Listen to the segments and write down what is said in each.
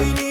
We.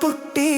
പൊട്ടി